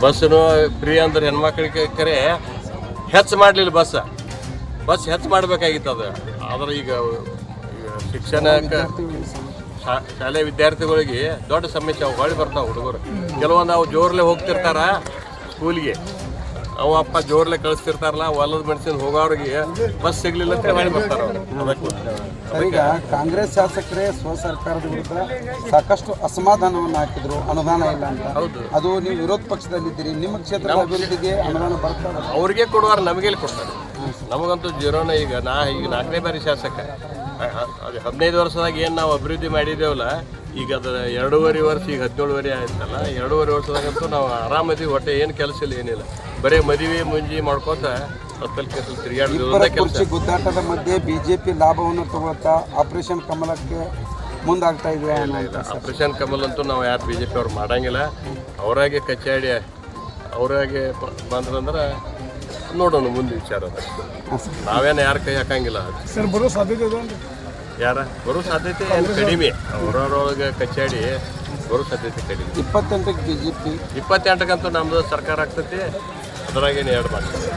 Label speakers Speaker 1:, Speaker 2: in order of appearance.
Speaker 1: ಬಸ್ನು free ಅಂದ್ರೆ ಹೆಣ್ಮಕ್ಳಿಗೆ ಕರೆ ಹೆಚ್ಚು ಮಾಡಲಿಲ್ಲ ಬಸ್. ಬಸ್ ಹೆಚ್ಚು ಮಾಡಬೇಕಾಗಿತ್ತು ಅದು. ಆದ್ರೆ ಈಗ ಶಿಕ್ಷಣ ಶಾಲೆ ವಿದ್ಯಾರ್ಥಿಗಳಿಗೆ ದೊಡ್ಡ ಸಮಸ್ಯೆ. ಅವು ಹೊಳಿ ಬರ್ತಾವೆ ಹುಡುಗರು. ಕೆಲವೊಂದು ಅವು ಜೋರ್ಲೆ ಹೋಗ್ತಿರ್ತಾರ ಸ್ಕೂಲಿಗೆ ಅವ ಅಪ್ಪ ಜೋರ್ಲೆ ಕಳಿಸ್ತಿರ್ತಾರಲ್ಲ ಹೊಲದ ಮೆಣಸಿನ ಹೋಗೋರಿಗೆ ಬಸ್ ಸಿಗ್ಲಿಲ್ಲ ಅಂತ ಮಾಡಿ ಬರ್ತಾರ
Speaker 2: ಈಗ ಕಾಂಗ್ರೆಸ್ ಶಾಸಕರೇ ಸ್ವ ಸರ್ಕಾರದ ವಿರುದ್ಧ ಸಾಕಷ್ಟು ಅಸಮಾಧಾನವನ್ನು ಹಾಕಿದ್ರು ಅನುದಾನ ಇಲ್ಲ ಅಂತ.
Speaker 1: ಹೌದು.
Speaker 2: ಅದು ನೀವು ವಿರೋಧ ಪಕ್ಷದಲ್ಲಿದ್ದೀರಿ ನಿಮ್ಮ ಕ್ಷೇತ್ರದ ಅಭಿವೃದ್ಧಿಗೆ ಅನುದಾನ ಬರ್ತಾರೆ
Speaker 1: ಅವ್ರಿಗೆ ಕೊಡುವಾರ ನಮಗೆ ಕೊಡ್ತಾರೆ. ನಮಗಂತೂ ಜೀರೋನ ಈಗ ನಾ ಈಗ ನಾಲ್ಕನೇ ಬಾರಿ ಶಾಸಕ. ಅದು ಹದಿನೈದು ವರ್ಷದಾಗ ಏನು ನಾವು ಅಭಿವೃದ್ಧಿ ಮಾಡಿದ್ದೇವಲ್ಲ ಈಗ ಅದರ ಎರಡೂವರೆ ವರ್ಷ ಈಗ ಹದಿನೇಳುವರೆ ಆಯ್ತಲ್ಲ ಎರಡೂವರೆ ವರ್ಷದಾಗಂತೂ ನಾವು ಆರಾಮದಿ ಹೊಟ್ಟೆ ಏನು ಕೆಲಸ ಇಲ್ಲ ಏನಿಲ್ಲ. ಬರೀ ಮದುವೆ ಮುಂಜಿ ಮಾಡ್ಕೋತ ಕೆಲಸ. ತಿರುಗಾಡೋದು
Speaker 2: ಗುದ್ದಾಟದ ಮಧ್ಯೆ ಬಿಜೆಪಿ ಲಾಭವನ್ನು ತಗೊಳ್ತಾ ಆಪರೇಷನ್ ಕಮಲಕ್ಕೆ ಮುಂದಾಗ್ತಾ ಇದೆ
Speaker 1: ಆಪರೇಷನ್ ಕಮಲ್ ಅಂತೂ ನಾವು ಯಾರು ಬಿ ಜೆ ಪಿ ಅವ್ರು ಮಾಡಂಗಿಲ್ಲ. ಅವರಾಗೆ ಕಚ್ಚಾಡಿ ಅವರಾಗೆ ಬಂದ್ರಂದ್ರೆ ನೋಡೋಣ ಮುಂದೆ ವಿಚಾರ. ನಾವೇನು ಯಾರು ಕೈ ಹಾಕಂಗಿಲ್ಲ.
Speaker 3: ಸರ್ ಬರೋ ಸಾಧ್ಯತೆ
Speaker 1: ಯಾರ? ಬರೋ ಸಾಧ್ಯತೆ ಏನು ಕಡಿಮೆ. ಅವ್ರವ್ರೊಳಗೆ ಕಚ್ಚಾಡಿ ಬರೋ ಸಾಧ್ಯತೆ ಕಡಿಮೆ.
Speaker 2: ಇಪ್ಪತ್ತೆಂಟಕ್ಕೆ ಬಿಜೆಪಿ.
Speaker 1: ಇಪ್ಪತ್ತೆಂಟಕ್ಕಂತೂ ನಮ್ಮದು ಸರ್ಕಾರ ಆಗ್ತೈತಿ. ಅದ್ರಾಗೇನು ಎರಡು ಮಾಡ್ತೀವಿ